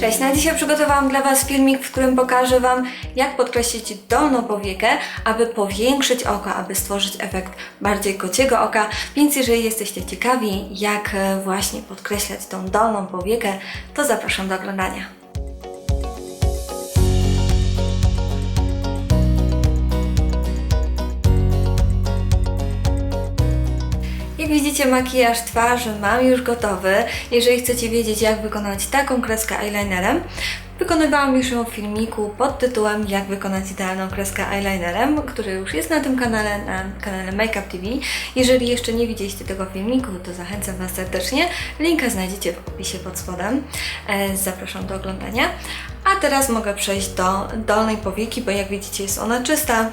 Cześć, na dzisiaj przygotowałam dla Was filmik, w którym pokażę Wam, jak podkreślić dolną powiekę, aby powiększyć oko, aby stworzyć efekt bardziej kociego oka. Więc jeżeli jesteście ciekawi, jak e, właśnie podkreślać tą dolną powiekę, to zapraszam do oglądania. Jak widzicie, makijaż twarzy mam już gotowy. Jeżeli chcecie wiedzieć, jak wykonać taką kreskę eyelinerem, wykonywałam już ją w filmiku pod tytułem Jak wykonać idealną kreskę eyelinerem, który już jest na tym kanale, na kanale Makeup TV. Jeżeli jeszcze nie widzieliście tego filmiku, to zachęcam Was serdecznie. Linka znajdziecie w opisie pod spodem. E, Zapraszam do oglądania. A teraz mogę przejść do dolnej powieki, bo jak widzicie jest ona czysta,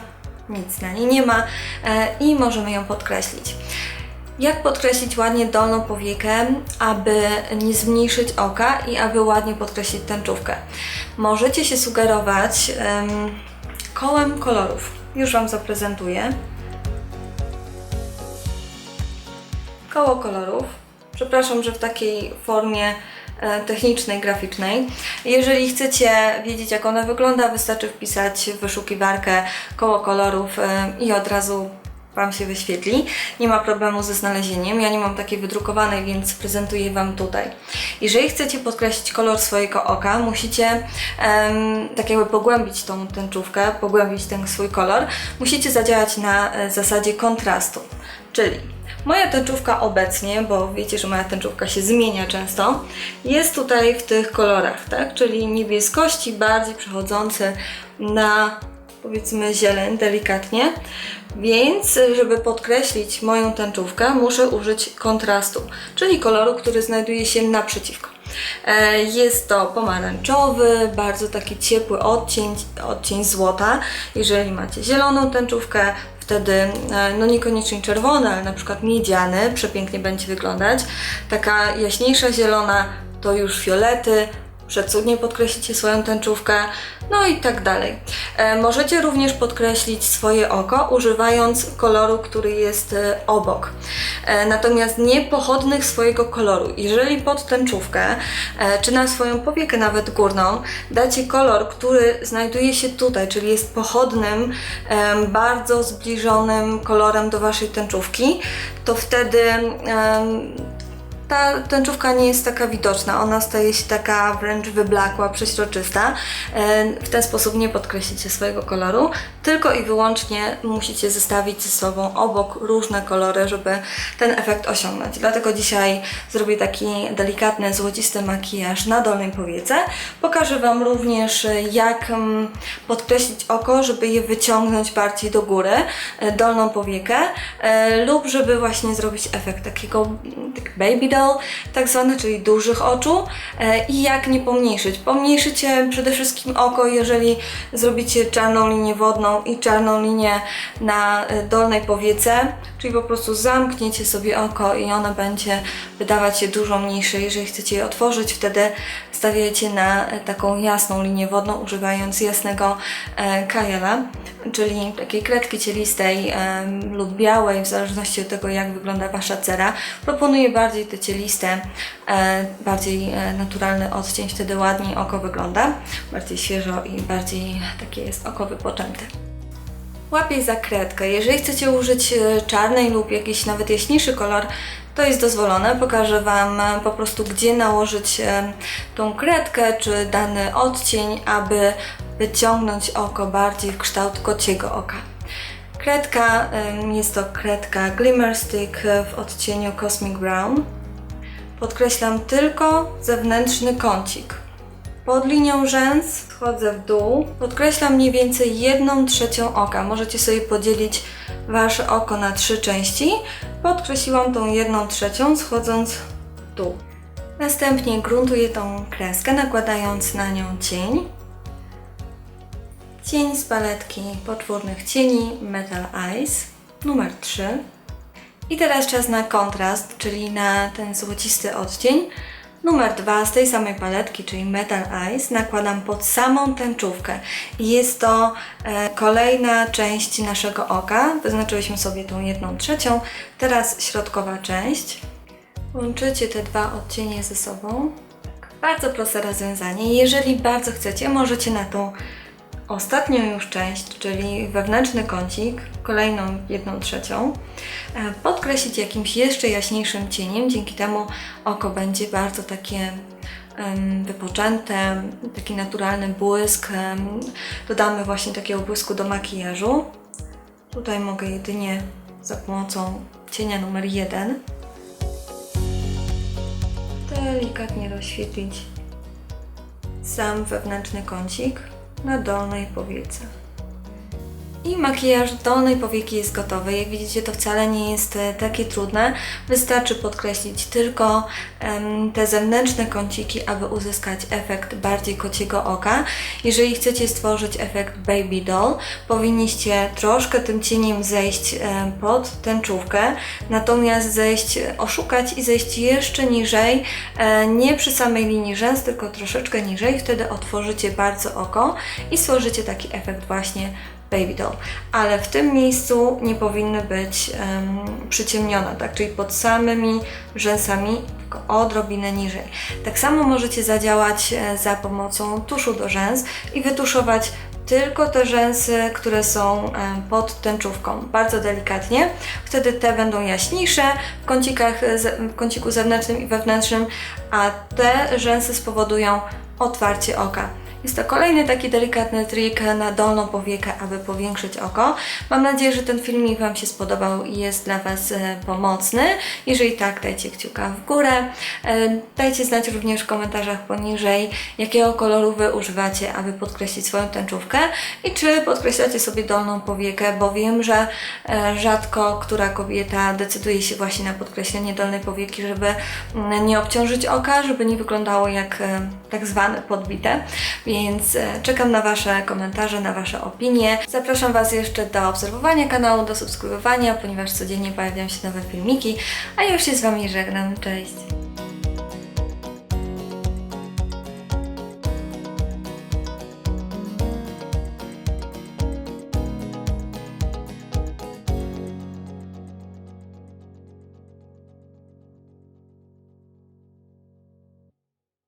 nic na niej nie ma e, i możemy ją podkreślić. Jak podkreślić ładnie dolną powiekę, aby nie zmniejszyć oka i aby ładnie podkreślić tęczówkę? Możecie się sugerować em, kołem kolorów. Już Wam zaprezentuję. Koło kolorów. Przepraszam, że w takiej formie e, technicznej, graficznej. Jeżeli chcecie wiedzieć, jak ona wygląda, wystarczy wpisać w wyszukiwarkę koło kolorów i od razu Wam się wyświetli. Nie ma problemu ze znalezieniem. Ja nie mam takiej wydrukowanej, więc prezentuję Wam tutaj. Jeżeli chcecie podkreślić kolor swojego oka, musicie em, tak jakby pogłębić tą tęczówkę, pogłębić ten swój kolor. Musicie zadziałać na e, zasadzie kontrastu. Czyli moja tęczówka obecnie, bo wiecie, że moja tęczówka się zmienia często, jest tutaj w tych kolorach, tak? Czyli niebieskości bardziej przechodzące na powiedzmy zieleń delikatnie. Więc, żeby podkreślić moją tęczówkę, muszę użyć kontrastu, czyli koloru, który znajduje się naprzeciwko. E, Jest to pomarańczowy, bardzo taki ciepły odcień, odcień złota. Jeżeli macie zieloną tęczówkę, wtedy e, no niekoniecznie czerwony, ale na przykład miedziany, przepięknie będzie wyglądać. Taka jaśniejsza zielona to już fiolety, przecudnie podkreślicie swoją tęczówkę, no i tak dalej. E, możecie również podkreślić swoje oko używając koloru, który jest e, obok. E, natomiast nie pochodnych swojego koloru. Jeżeli pod tęczówkę, e, czy na swoją powiekę nawet górną, dacie kolor, który znajduje się tutaj, czyli jest pochodnym, em, bardzo zbliżonym kolorem do waszej tęczówki, to wtedy em, ta tęczówka nie jest taka widoczna, ona staje się taka wręcz wyblakła, przeźroczysta. E, W ten sposób nie podkreślicie swojego koloru, tylko i wyłącznie musicie zestawić ze sobą obok różne kolory, żeby ten efekt osiągnąć. Dlatego dzisiaj zrobię taki delikatny, złocisty makijaż na dolnej powiece. Pokażę Wam również, jak mm, podkreślić oko, żeby je wyciągnąć bardziej do góry, e, dolną powiekę, e, lub żeby właśnie zrobić efekt takiego mm, tak baby doll, tak zwany, czyli dużych oczu e, i jak nie pomniejszyć. Pomniejszycie przede wszystkim oko, jeżeli zrobicie czarną linię wodną i czarną linię na e, dolnej powiece, czyli po prostu zamkniecie sobie oko i ono będzie wydawać się dużo mniejsze. Jeżeli chcecie je otworzyć, wtedy stawiacie na e, taką jasną linię wodną, używając jasnego e, kajela, czyli takiej kredki cielistej em, lub białej, w zależności od tego, jak wygląda Wasza cera. Proponuję bardziej te cieliste, e, bardziej e, naturalny odcień, wtedy ładniej oko wygląda, bardziej świeżo i bardziej takie jest oko wypoczęte. Łapię za kredkę. Jeżeli chcecie użyć e, czarnej lub jakiś nawet jaśniejszy kolor, to jest dozwolone. Pokażę Wam e, po prostu, gdzie nałożyć e, tą kredkę, czy dany odcień, aby wyciągnąć oko bardziej w kształt kociego oka. Kredka em, jest to kredka Glimmer Stick w odcieniu Cosmic Brown. Podkreślam tylko zewnętrzny kącik. Pod linią rzęs schodzę w dół. Podkreślam mniej więcej jedną trzecią oka. Możecie sobie podzielić Wasze oko na trzy części. Podkreśliłam tą jedną trzecią, schodząc w dół. Następnie gruntuję tą kreskę, nakładając na nią cień. Cień z paletki poczwórnych cieni Metal Eyes numer 3. I teraz czas na kontrast, czyli na ten złocisty odcień. Numer dwa z tej samej paletki, czyli Metal Eyes, nakładam pod samą tęczówkę. Jest to e, kolejna część naszego oka. Wyznaczyłyśmy sobie tą jedną trzecią. Teraz środkowa część. Łączycie te dwa odcienie ze sobą. Bardzo proste rozwiązanie. Jeżeli bardzo chcecie, możecie na tą ostatnią już część, czyli wewnętrzny kącik, kolejną jedną trzecią, e, podkreślić jakimś jeszcze jaśniejszym cieniem. Dzięki temu oko będzie bardzo takie wypoczęte, taki naturalny błysk. Dodamy właśnie takiego błysku do makijażu. Tutaj mogę jedynie za pomocą cienia numer jeden delikatnie rozświetlić sam wewnętrzny kącik na dolnej powiece. I makijaż dolnej powieki jest gotowy. Jak widzicie, to wcale nie jest e, takie trudne. Wystarczy podkreślić tylko te zewnętrzne kąciki, aby uzyskać efekt bardziej kociego oka. Jeżeli chcecie stworzyć efekt baby doll, powinniście troszkę tym cieniem zejść em, pod tęczówkę, natomiast zejść, oszukać i zejść jeszcze niżej, e, nie przy samej linii rzęs, tylko troszeczkę niżej. Wtedy otworzycie bardzo oko i stworzycie taki efekt właśnie baby doll, ale w tym miejscu nie powinny być em, przyciemnione, tak, czyli pod samymi rzęsami, tylko odrobinę niżej. Tak samo możecie zadziałać e, za pomocą tuszu do rzęs i wytuszować tylko te rzęsy, które są pod tęczówką, bardzo delikatnie. Wtedy te będą jaśniejsze w kącikach, e, w kąciku zewnętrznym i wewnętrznym, a te rzęsy spowodują otwarcie oka. Jest to kolejny taki delikatny trik na dolną powiekę, aby powiększyć oko. Mam nadzieję, że ten filmik Wam się spodobał i jest dla Was e, pomocny. Jeżeli tak, dajcie kciuka w górę. E, Dajcie znać również w komentarzach poniżej, jakiego koloru Wy używacie, aby podkreślić swoją tęczówkę i czy podkreślacie sobie dolną powiekę, bo wiem, że e, rzadko która kobieta decyduje się właśnie na podkreślenie dolnej powieki, żeby mm, nie obciążyć oka, żeby nie wyglądało jak tak zwane podbite. Więc e, czekam na Wasze komentarze, na Wasze opinie. Zapraszam Was jeszcze do obserwowania kanału, do subskrybowania, ponieważ codziennie pojawiają się nowe filmiki. A już się z Wami żegnam. Cześć!